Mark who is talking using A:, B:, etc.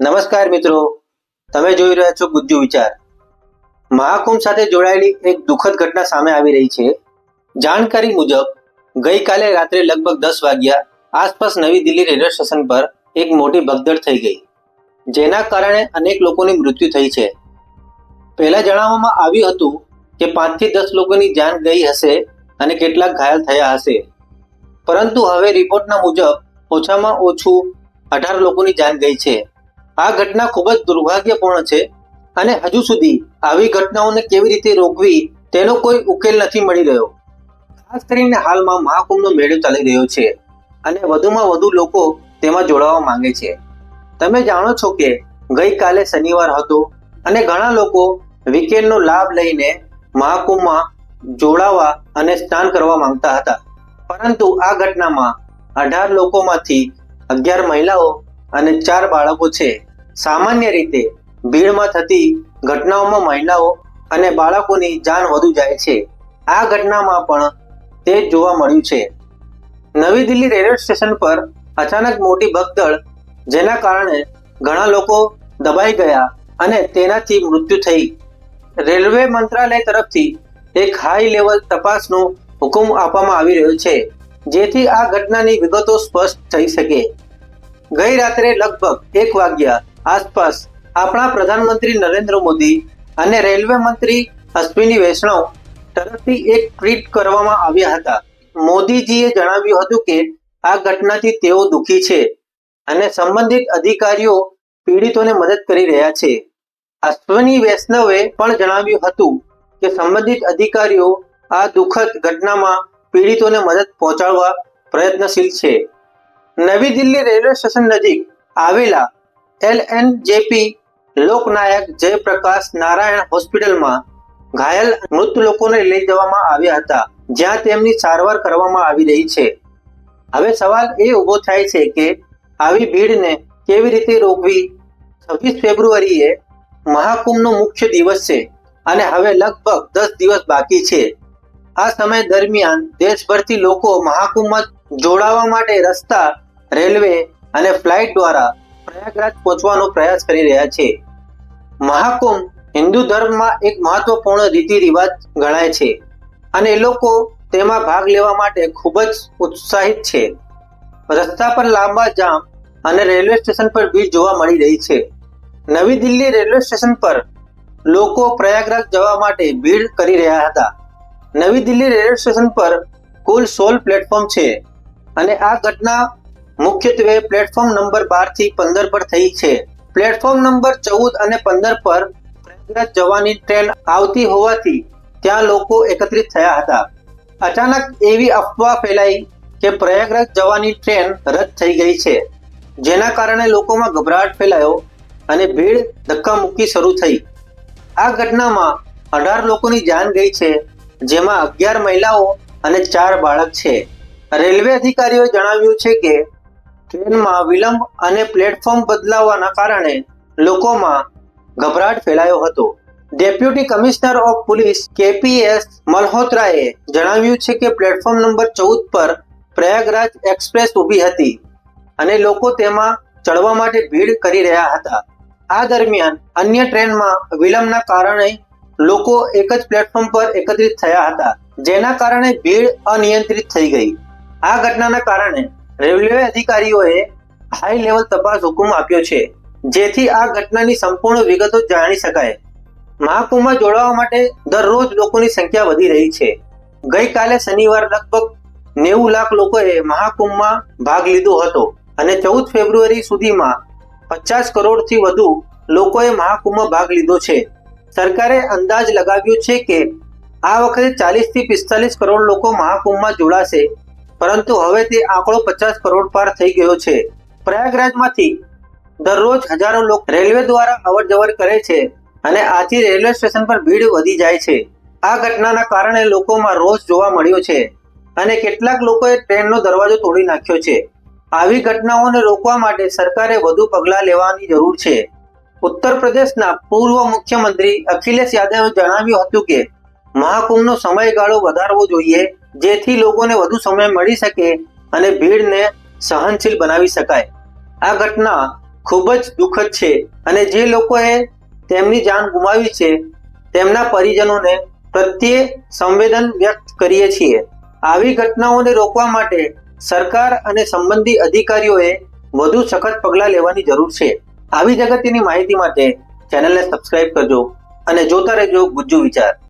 A: નમસ્કાર મિત્રો, તમે જોઈ રહ્યા છો ગુજ્જુ વિચાર. મહાકુંભ સાથે જોડાયેલી એક દુઃખદ ઘટના સામે આવી રહી છે. જાણકારી મુજબ, ગઈકાલે રાત્રે લગભગ દસ વાગ્યા આસપાસ નવી દિલ્હી રેલવે સ્ટેશન પર એક મોટી ભગદડ થઈ ગઈ, જેના કારણે અનેક લોકોની મૃત્યુ થઈ છે. પહેલા જણાવવામાં આવ્યું હતું કે પાંચથી દસ લોકોની જાન ગઈ હશે અને કેટલાક ઘાયલ થયા હશે. પરંતુ હવે રિપોર્ટના મુજબ ઓછામાં ઓછું અઢાર લોકોની જાન ગઈ છે. આ ઘટના ખૂબ જ દુર્ભાગ્યપૂર્ણ છે અને હજુ સુધી આવી ઘટનાઓને કેવી રીતે રોકવી તેનો કોઈ ઉકેલ નથી મળી રહ્યો. ખાસ કરીને હાલમાં મહાકુંભનો મેળો ચાલી રહ્યો છે અને વધુમાં વધુ લોકો તેમાં જોડાવા માંગે છે. તમે જાણો છો કે ગઈકાલે શનિવાર હતો અને ઘણા લોકો વીકેન્ડનો લાભ લઈને મહાકુંભમાં જોડાવા અને સ્નાન કરવા માંગતા હતા. પરંતુ આ ઘટનામાં અઢાર લોકોમાંથી અગિયાર મહિલાઓ અને ચાર બાળકો છે. સામાન્ય રીતે ભીડમાં થતી ઘટનાઓમાં મહિલાઓ અને બાળકોની જાન વધુ જાય છે. આ ઘટનામાં પણ તે જોવા મળ્યું છે. નવી દિલ્હી રેલવે સ્ટેશન પર અચાનક મોટી ભગદડ, જેના કારણે ઘણા લોકો દબાઈ ગયા અને તેનાથી મૃત્યુ થઈ. રેલવે મંત્રાલય તરફથી એક હાઈ લેવલ તપાસનો હુકમ આપવામાં આવી રહ્યો છે, જેથી આ ઘટનાની વિગતો સ્પષ્ટ થઈ શકે. ગઈ રાત્રે લગભગ એક વાગ્યા આસપાસ આપણા પ્રધાનમંત્રી નરેન્દ્ર મોદી અને રેલવે મંત્રી અશ્વિની વૈષ્ણવ તરફથી એક ટ્વીટ કરવામાં આવ્યા હતા. મોદીજીએ જણાવ્યું હતું કે, આ ઘટનાથી તેઓ દુઃખી છે અને સંબંધિત અધિકારીઓ પીડિતોને મદદ કરી રહ્યા છે. અશ્વિની વૈષ્ણવે પણ જણાવ્યું હતું કે, સંબંધિત અધિકારીઓ આ દુઃખદ ઘટનામાં પીડિતોને મદદ પહોંચાડવા પ્રયત્નશીલ છે. નવી દિલ્હી રેલવે સ્ટેશન નજીક આવેલા L N JP Loknayak Jayaprakash Narayan હોસ્પિટલમાં ઘાયલ મૃત લોકોને લઈ જવામાં આવ્યા હતા, જ્યાં તેમની સારવાર કરવામાં આવી રહી છે. હવે સવાલ એ ઊભો થાય છે કે આવી ભીડને કેવી રીતે રોકવી? છવ્વીસ ફેબ્રુઆરીએ મહાકુંભનો મુખ્ય દિવસ છે અને હવે લગભગ દસ દિવસ બાકી છે. આ સમય દરમિયાન દેશભરથી લોકો મહાકુંભમાં જોડાવા માટે રસ્તા, રેલવે અને ફ્લાઇટ દ્વારા પ્રયાગરાજ પહોંચવાનો પ્રયાસ કરી રહ્યા છે. મહાકુંભ હિન્દુ ધર્મમાં એક મહત્વપૂર્ણ રીતિ રિવાજ ગણાય છે અને લોકો તેમાં ભાગ લેવા માટે ખૂબ જ ઉત્સાહિત છે. રસ્તા પર લાંબા જામ અને રેલવે સ્ટેશન પર ભીડ જોવા મળી રહી છે. નવી દિલ્હી રેલવે સ્ટેશન પર લોકો પ્રયાગરાજ જવા માટે ભીડ કરી રહ્યા હતા. નવી દિલ્હી રેલવે સ્ટેશન પર કુલ સોળ પ્લેટફોર્મ છે અને આ ઘટના મુખ્યત્વે પ્લેટફોર્મ નંબર બારથી પંદર પર થઈ છે. પ્લેટફોર્મ નંબર ચૌદ અને પંદર પર પ્રયાગરાજ જવાની ટ્રેન આવતી હોવાથી ત્યાં લોકો એકત્રિત થયા હતા. અચાનક એવી અફવા ફેલાઈ કે પ્રયાગરાજ જવાની ટ્રેન રદ થઈ ગઈ છે. જેના કારણે લોકોમાં ગભરાટ ફેલાયો અને ભીડ ધક્કામુક્કી શરૂ થઈ. આ ઘટનામાં અઢાર લોકોની જાન ગઈ છે, જેમાં અગિયાર મહિલાઓ અને ચાર બાળક છે. રેલવે અધિકારીઓએ જણાવ્યું છે કે ટ્રેનમાં વિલંબ અને પ્લેટફોર્મ બદલાવાના કારણે લોકોમાં ગભરાટ ફેલાયો હતો. Deputy commissioner of police KPS મલ્હોત્રાએ જણાવ્યું છે કે પ્લેટફોર્મ નંબર ચૌદ પર પ્રયાગરાજ એક્સપ્રેસ ઊભી હતી અને લોકો તેમાં ચડવા માટે ભીડ કરી રહ્યા હતા. આ દરમિયાન અન્ય ટ્રેનમાં વિલંબના કારણે લોકો એક જ પ્લેટફોર્મ પર એકત્રિત થયા હતા, જેના કારણે ભીડ અનિયંત્રિત થઈ ગઈ. આ ઘટનાના કારણે રેલવે અધિકારીઓએ હાઈ લેવલ તપાસ હુકમ આપ્યો છે, જેથી આ ઘટનાની સંપૂર્ણ વિગતો જાણી શકાય. મહાકુંભમાં જોડાવા માટે દરરોજ લોકોની સંખ્યા વધી રહી છે. ગઈકાલે શનિવાર લગભગ નેવું લાખ લોકોએ મહાકુંભમાં ભાગ લીધો હતો અને ચૌદ ફેબ્રુઆરી સુધીમાં પચાસ કરોડથી વધુ લોકોએ મહાકુંભમાં ભાગ લીધો છે. સરકારે અંદાજ લગાવ્યો છે કે આ વખતે ચાલીસથી પિસ્તાલીસ કરોડ લોકો મહાકુંભમાં જોડાશે પરંતુ હવે તે આંકડો પચાસ કરોડ પાર થઈ ગયો છે. પ્રયાગરાજમાંથી દરરોજ હજારો લોકો રેલવે દ્વારા અવર જવર કરે છે અને આથી રેલવે સ્ટેશન પર ભીડ વધી જાય છે. આ ઘટનાના કારણે લોકોમાં રોષ જોવા મળ્યો છે અને કેટલાક લોકોએ ટ્રેનનો દરવાજો તોડી નાખ્યો છે. આવી ઘટનાઓને રોકવા માટે સરકારે વધુ પગલાં લેવાની જરૂર છે. ઉત્તર પ્રદેશના પૂર્વ મુખ્યમંત્રી અખિલેશ યાદવે જણાવ્યું હતું કે મહાકુંભનો સમયગાળો વધારવો જોઈએ, જેથી લોકોને વધુ સમય મળી શકે અને ભીડને સહનશીલ બનાવી શકાય. આ ઘટના ખૂબ જ દુઃખદ છે અને જે લોકોએ તેમની જાન ગુમાવી છે, તેમના પરિજનોને પ્રત્યે સંવેદન વ્યક્ત કરીએ છીએ. આવી ઘટનાઓને રોકવા માટે સરકાર અને સંબંધી અધિકારીઓએ વધુ સખત પગલાં લેવાની જરૂર છે. આવી જગતની માહિતી માટે ચેનલને સબસ્ક્રાઇબ કરજો અને જોતા રહેજો ગુજ્જુ વિચાર.